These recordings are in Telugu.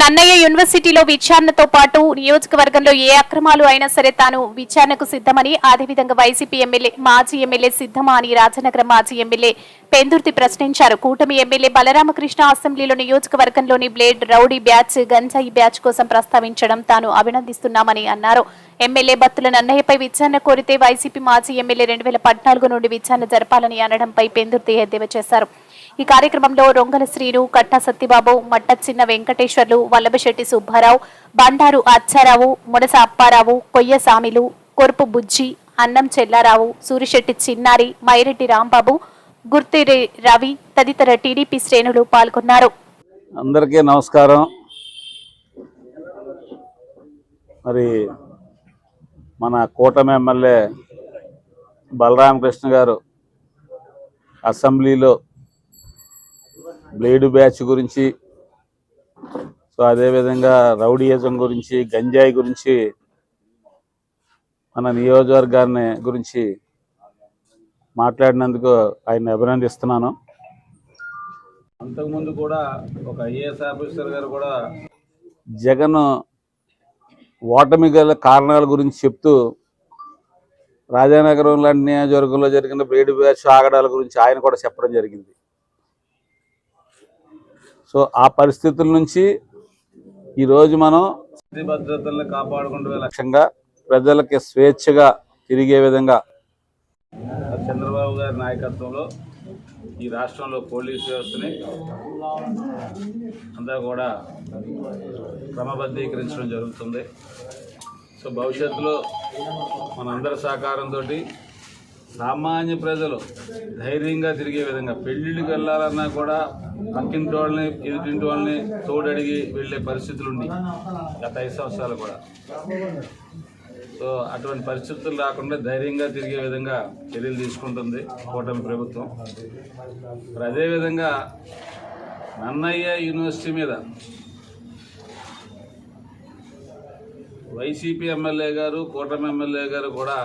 నన్నయ్య యూనివర్సిటీలో విచారణతో పాటు నియోజకవర్గంలో ఏ అక్రమాలు అయినా సరే తాను విచారణకు సిద్ధమని అదేవిధంగా వైసీపీ ఎమ్మెల్యే మాజీ ఎమ్మెల్యే సిద్ధమా అని రాజనగరం మాజీ ఎమ్మెల్యే పెందుర్తి ప్రశ్నించారు. కూటమి ఎమ్మెల్యే బలరామకృష్ణ అసెంబ్లీలో నియోజకవర్గంలోని బ్లేడ్ రౌడీ బ్యాచ్ గంజాయి బ్యాచ్ కోసం ప్రస్తావించడం తాను అభినందిస్తున్నామని అన్నారు. ఎమ్మెల్యే బత్తుల నన్నయ్యపై విచారణ కోరితే వైసీపీ మాజీ ఎమ్మెల్యే రెండు వేల పద్నాలుగు నుండి విచారణ జరపాలని అనడంపై పెందుర్తి ఎద్దేవా చేశారు. ఈ కార్యక్రమంలో రొంగల శ్రీను కట్ట సత్యబాబు మట్ట చిన్న వెంకటేశ్వర్లు వల్లభశెట్టి సుబ్బారావు బండారు అచ్చారావు ముడస అప్పారావు కొయ్య సామిలు కొరుపు బుజ్జి అన్నం చెల్లారావు సూరిశెట్టి చిన్నారి మైరెడ్డి రాంబాబు గుర్తి రవి తదితర టీడీపీ శ్రేణులు పాల్గొన్నారు. అందరికీ నమస్కారం. మరి మన కూటమి ఎమ్మెల్యే బలరామకృష్ణ గారు అసెంబ్లీలో బ్లేడు బ్యాచ్ గురించి సో అదేవిధంగా రౌడీయిజం గురించి గంజాయి గురించి మన నియోజకవర్గాన్ని గురించి మాట్లాడినందుకు ఆయన్ని అభినందిస్తున్నాను. అంతకుముందు కూడా ఒక ఐఏఎస్ ఆఫీసర్ గారు కూడా జగన్ ఓటమి గల కారణాల గురించి చెప్తూ రాజానగరం లాంటి నియోజకవర్గంలో జరిగిన బ్లేడ్ బ్యాచ్ ఆగడాల గురించి ఆయన కూడా చెప్పడం జరిగింది. సో ఆ పరిస్థితుల నుంచి ఈరోజు మనం భద్రతలను కాపాడుకుంటూ లక్ష్యంగా ప్రజలకి స్వేచ్ఛగా తిరిగే విధంగా చంద్రబాబు గారి నాయకత్వంలో ఈ రాష్ట్రంలో పోలీస్ వ్యవస్థని అంతా కూడా క్రమబద్ధీకరించడం జరుగుతుంది. సో భవిష్యత్తులో మనందరి సహకారంతో సామాన్య ప్రజలు ధైర్యంగా తిరిగే విధంగా పెళ్ళిళ్ళకి వెళ్ళాలన్నా కూడా పక్కింటి వాళ్ళని ఎదుటింటి వాళ్ళని తోడడిగి వెళ్ళే పరిస్థితులు ఉన్నాయి గత ఐదు సంవత్సరాలు కూడా. సో అటువంటి పరిస్థితులు రాకుండా ధైర్యంగా తిరిగే విధంగా చర్యలు తీసుకుంటుంది కూటమి ప్రభుత్వం. మరి అదేవిధంగా నన్నయ్య యూనివర్సిటీ మీద వైసీపీ ఎమ్మెల్యే గారు కూటమి ఎమ్మెల్యే గారు కూడా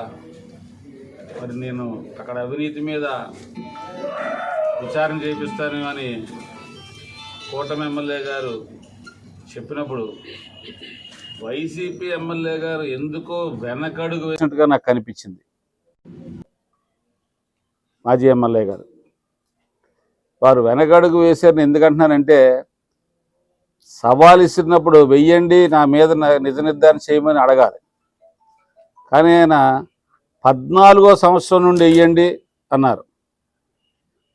మరి నేను అక్కడ అవినీతి మీద విచారణ చేపిస్తాను అని కూటమి ఎమ్మెల్యే గారు చెప్పినప్పుడు వైసీపీ ఎమ్మెల్యే గారు ఎందుకో వెనకడుగు వేసినట్టుగా నాకు కనిపించింది మాజీ ఎమ్మెల్యే గారు. వారు వెనకడుగు వేశారని ఎందుకంటున్నానంటే సవాల్ ఇస్తున్నప్పుడు వెయ్యండి నా మీద నిజ నిర్ధారణ చేయమని అడగాలి. కానీ ఆయన పద్నాలుగో సంవత్సరం నుండి వెయ్యండి అన్నారు.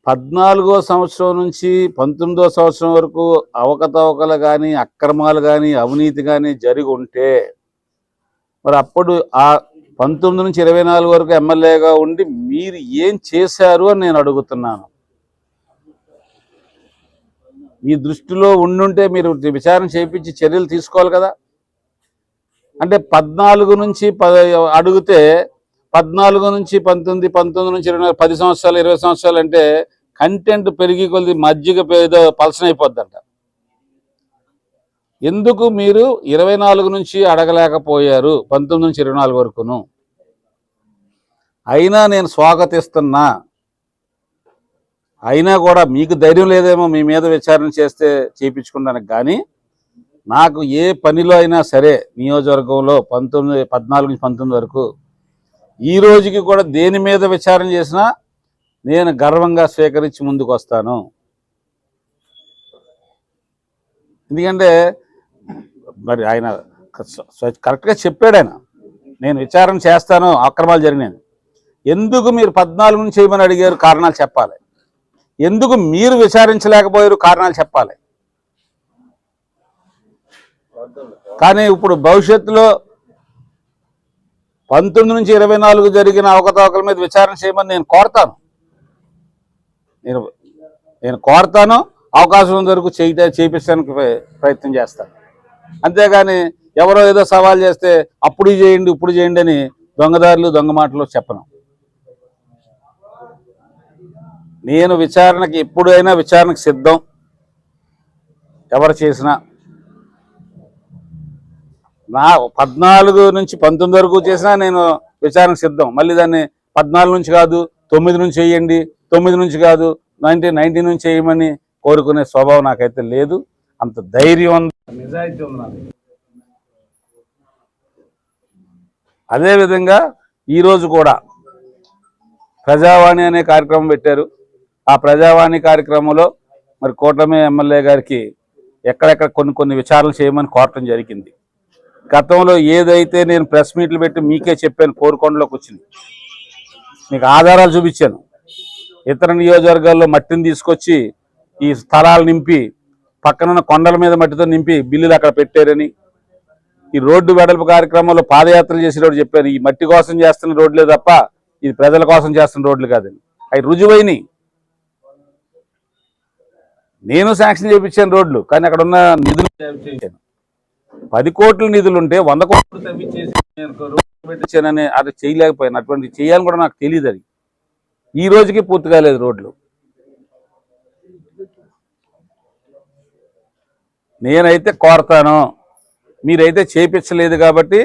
పద్నాలుగో సంవత్సరం నుంచి పంతొమ్మిదో సంవత్సరం వరకు అవకతవకలు కానీ అక్రమాలు కానీ అవినీతి కానీ జరిగి ఉంటే మరి అప్పుడు ఆ పంతొమ్మిది నుంచి ఇరవై నాలుగు వరకు ఎమ్మెల్యేగా ఉండి మీరు ఏం చేశారు అని నేను అడుగుతున్నాను. మీ దృష్టిలో ఉండుంటే మీరు విచారణ చేయించి చర్యలు తీసుకోవాలి కదా. అంటే పద్నాలుగు నుంచి ప అడిగితే పద్నాలుగు నుంచి పంతొమ్మిది పంతొమ్మిది నుంచి ఇరవై పది సంవత్సరాలు ఇరవై సంవత్సరాలు అంటే కంటెంట్ పెరిగి కొద్ది మజ్జిగ ఏదో పలసన అయిపోద్దంట. ఎందుకు మీరు ఇరవై నాలుగు నుంచి అడగలేకపోయారు పంతొమ్మిది నుంచి ఇరవై నాలుగు వరకును? అయినా నేను స్వాగతిస్తున్నా. అయినా కూడా మీకు ధైర్యం లేదేమో మీ మీద విచారణ చేస్తే చేయించుకోవడానికి కానీ నాకు ఏ పనిలో అయినా సరే నియోజకవర్గంలో పంతొమ్మిది పద్నాలుగు నుంచి పంతొమ్మిది వరకు ఈ రోజుకి కూడా దేని మీద విచారణ చేసినా నేను గర్వంగా స్వీకరించి ముందుకు వస్తాను ఎందుకంటే మరి ఆయన కరెక్ట్గా చెప్పాడు ఆయన. నేను విచారణ చేస్తాను అక్రమాలు జరిగినాయి ఎందుకు మీరు పద్నాలుగు నుంచి చేయమని అడిగారు? కారణాలు చెప్పాలి. ఎందుకు మీరు విచారించలేకపోయారు? కారణాలు చెప్పాలి. కానీ ఇప్పుడు భవిష్యత్తులో పంతొమ్మిది నుంచి ఇరవై నాలుగు జరిగిన అవకతవకల మీద విచారణ చేయమని నేను కోరతాను. నేను నేను కోరతాను అవకాశం వరకు చేయ చేయించడానికి ప్ర- ప్రయత్నం చేస్తాను. అంతేగాని ఎవరో ఏదో సవాల్ చేస్తే అప్పుడు చేయండి ఇప్పుడు చేయండి అని దొంగదారులు దొంగ మాటలు చెప్పను. నేను విచారణకి ఎప్పుడైనా విచారణకు సిద్ధం. ఎవరు చేసినా నా పద్నాలుగు నుంచి పంతొమ్మిది వరకు చేసినా నేను విచారణకు సిద్ధం. మళ్ళీ దాన్ని పద్నాలుగు నుంచి కాదు తొమ్మిది నుంచి వేయండి తొమ్మిది నుంచి కాదు నైన్టీన్ నైన్టీ నుంచి చేయమని కోరుకునే స్వభావం నాకైతే లేదు. అంత ధైర్యం నిజాయితీ ఉంది నాకు అదేవిధంగా ఈరోజు కూడా ప్రజావాణి అనే కార్యక్రమం పెట్టారు. ఆ ప్రజావాణి కార్యక్రమంలో మరి కూటమి ఎమ్మెల్యే గారికి ఎక్కడెక్కడ కొన్ని కొన్ని విచారణలు చేయమని కోరటం జరిగింది. గతంలో ఏదైతే నేను ప్రెస్ మీట్లు పెట్టి మీకే చెప్పాను కోరుకొండలోకి వచ్చింది మీకు ఆధారాలు చూపించాను. ఇతర నియోజకవర్గాల్లో మట్టిని తీసుకొచ్చి ఈ స్థలాలు నింపి పక్కనున్న కొండల మీద మట్టితో నింపి బిల్లులు అక్కడ పెట్టారని ఈ రోడ్డు వెడల్పు కార్యక్రమంలో పాదయాత్రలు చేసేటప్పుడు చెప్పాను ఈ మట్టి కోసం చేస్తున్న రోడ్లే తప్ప ఇది ప్రజల కోసం చేస్తున్న రోడ్లు కాదని. అవి రుజువైనవి. నేను శాంక్షన్ చేయించాను రోడ్లు కానీ అక్కడ ఉన్న నిధులు చేయించాను పది కోట్ల నిధులు ఉంటే వంద కోట్లు తవ్వించేసి అది చేయలేకపోయాను. అటువంటి చేయాలని కూడా నాకు తెలియదు అది. ఈ రోజుకి పూర్తి కాలేదు రోడ్లు. నేనైతే కోరతాను. మీరైతే చేపించలేదు కాబట్టి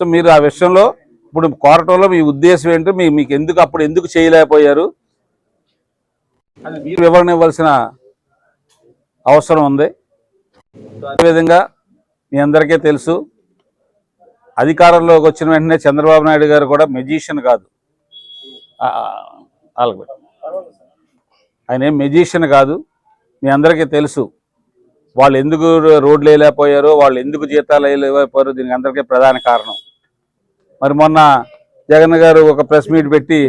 సో మీరు ఆ విషయంలో ఇప్పుడు కోరటంలో మీ ఉద్దేశం ఏంటో మీ మీకు ఎందుకు అప్పుడు ఎందుకు చేయలేకపోయారు? అది మీరు వివరణ ఇవ్వాల్సిన అవసరం ఉంది. అదేవిధంగా మీ అందరికీ తెలుసు. అధికారంలోకి వచ్చిన వెంటనే చంద్రబాబు నాయుడు గారు కూడా మెజిషియన్ కాదు. ఆయన ఏం మెజిషియన్ కాదు. మీ అందరికీ తెలుసు. వాళ్ళు ఎందుకు రోడ్లు వేయలేకపోయారో వాళ్ళు ఎందుకు జీతాలు వేయలేకపోయారో దీనికి అందరికీ ప్రధాన కారణం. మరి మొన్న జగన్ గారు ఒక ప్రెస్ మీట్ పెట్టి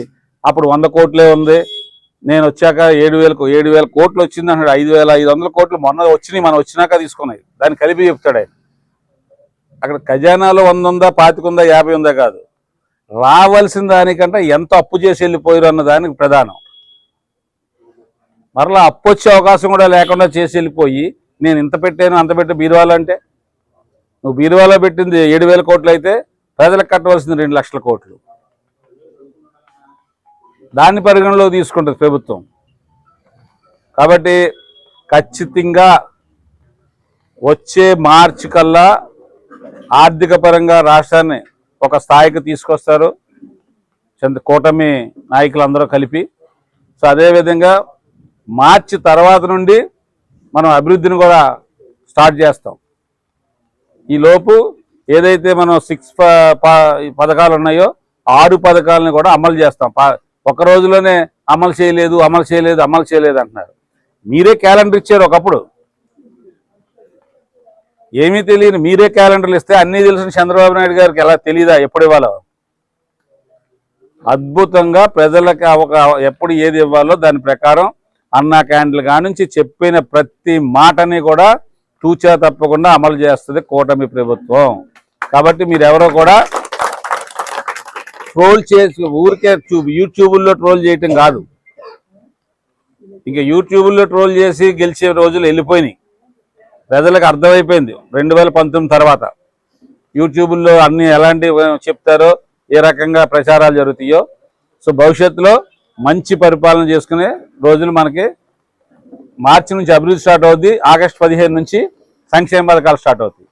అప్పుడు వంద కోట్లే ఉంది. నేను వచ్చాక ఏడు వేలకు ఏడు వేల కోట్లు వచ్చింది అన్నాడు ఐదు వేల ఐదు వందల కోట్లు మొన్న వచ్చినాయి మనం వచ్చినాక తీసుకున్నాయి. దాన్ని కలిపి చెప్తాడు ఆయన. అక్కడ ఖజానాలో వంద ఉందా పాతికుందా యాభై ఉందా కాదు. రావాల్సిన దానికంటే ఎంత అప్పు చేసి వెళ్ళిపోయారు అన్న దానికి ప్రధానం. మరలా అప్పు వచ్చే అవకాశం కూడా లేకుండా చేసి వెళ్ళిపోయి నేను ఇంత పెట్టాను అంత పెట్టి బీరువాలు అంటే నువ్వు బీరువాలో పెట్టింది ఏడు వేల కోట్లు అయితే ప్రజలకు కట్టవలసింది రెండు లక్షల కోట్లు. దాన్ని పరిగణలో తీసుకుంటుంది ప్రభుత్వం. కాబట్టి ఖచ్చితంగా వచ్చే మార్చి కల్లా ఆర్థిక పరంగా రాష్ట్రాన్ని ఒక స్థాయికి తీసుకొస్తారు. చంద్ర కూటమి నాయకులందరూ కలిపి. సో అదేవిధంగా మార్చి తర్వాత నుండి మనం అభివృద్ధిని కూడా స్టార్ట్ చేస్తాం. ఈలోపు ఏదైతే మనం సిక్స్ పథకాలు ఉన్నాయో ఆరు పథకాలను కూడా అమలు చేస్తాం. ప- ఒక రోజులోనే అమలు చేయలేదు అమలు చేయలేదు అమలు చేయలేదు అంటున్నారు. మీరే క్యాలెండర్ ఇచ్చారు ఒకప్పుడు. ఏమీ తెలియని మీరే క్యాలెండర్లు ఇస్తే అన్నీ తెలిసిన చంద్రబాబు నాయుడు గారికి ఎలా తెలియదా ఎప్పుడు ఇవ్వాలో? అద్భుతంగా ప్రజలకు ఒక ఎప్పుడు ఏది ఇవ్వాలో దాని ప్రకారం అన్నా క్యాండిల్ కానుంచి చెప్పిన ప్రతి మాటని కూడా తూచా తప్పకుండా అమలు చేస్తుంది కూటమి ప్రభుత్వం. కాబట్టి మీరు ఎవరో కూడా ట్రోల్ చేసి ఊరికే చూ- యూట్యూబుల్లో ట్రోల్ చేయటం కాదు. ఇంకా యూట్యూబుల్లో ట్రోల్ చేసి గెలిచే రోజులు వెళ్ళిపోయినాయి. ప్రజలకు అర్థమైపోయింది. రెండు వేల పంతొమ్మిది తర్వాత యూట్యూబ్లో అన్ని ఎలాంటి చెప్తారో ఏ రకంగా ప్రచారాలు జరుగుతాయో. సో భవిష్యత్తులో మంచి పరిపాలన చేసుకునే రోజులు మనకి మార్చి నుంచి అభివృద్ధి స్టార్ట్ అవుద్ది. ఆగస్ట్ పదిహేను నుంచి సంక్షేమ పథకాలు స్టార్ట్ అవుతాయి.